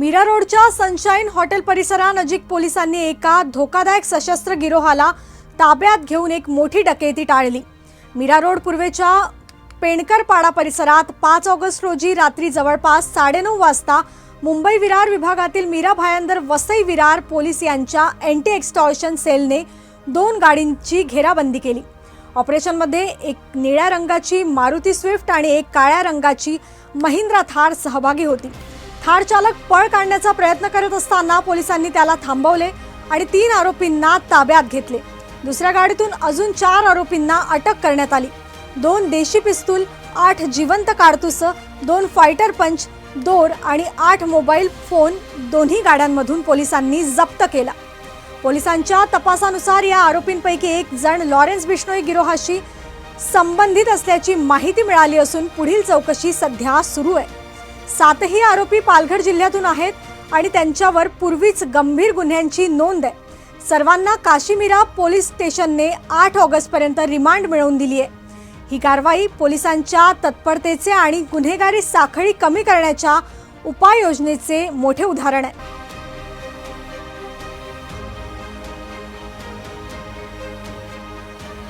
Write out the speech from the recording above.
मीरा रोडच्या sunshine hotel परिसरानजीक पोलिसांनी एका धोकादायक सशस्त्र गिरोहाला ताब्यात घेऊन एक मोठी डकेती टाळली. मीरा रोड पूर्वेच्या पेणकरपाडा परिसरात पाच ऑगस्ट रोजी रात्री जवळपास साडेनऊ वाजता मुंबई विरार विभागातील मीरा भायंदर वसई विरार पोलीस यांच्या अँटी एक्स्टॉर्शन सेलने दोन गाडींची घेराबंदी केली. ऑपरेशनमध्ये एक निळ्या रंगाची मारुती स्विफ्ट आणि एक काळ्या रंगाची महिंद्रा थार सहभागी होती. थार चालक पळ काढण्याचा प्रयत्न करत असताना पोलिसांनी त्याला थांबवले आणि तीन आरोपींना ताब्यात घेतले. दुसऱ्या गाडीतून अजून चार आरोपींना अटक करण्यात आली. दोन देशी पिस्तूल आठ जिवंत कारतूस दोन फायटर पंच दोर आणि आठ मोबाईल फोन दोन्ही गाड्यांमधून पोलिसांनी जप्त केला. पोलिसांच्या तपासानुसार या आरोपींपैकी एक जण लॉरेन्स बिश्नोई गिरोहाशी संबंधित असल्याची माहिती मिळाली असून पुढील चौकशी सध्या सुरू आहे. सातही आरोपी पालघर जिल्ह्यातून आहेत आणि त्यांच्यावर पूर्वीच गंभीर गुन्ह्यांची नोंद आहे. सर्वांना काशीमिरा पोलीस स्टेशनने आठ ऑगस्टपर्यंत रिमांड मिळवून दिली आहे. ही कारवाई पोलिसांच्या तत्परतेचे आणि गुन्हेगारी साखळी कमी करण्याच्या उपाययोजनेचे मोठे उदाहरण आहे.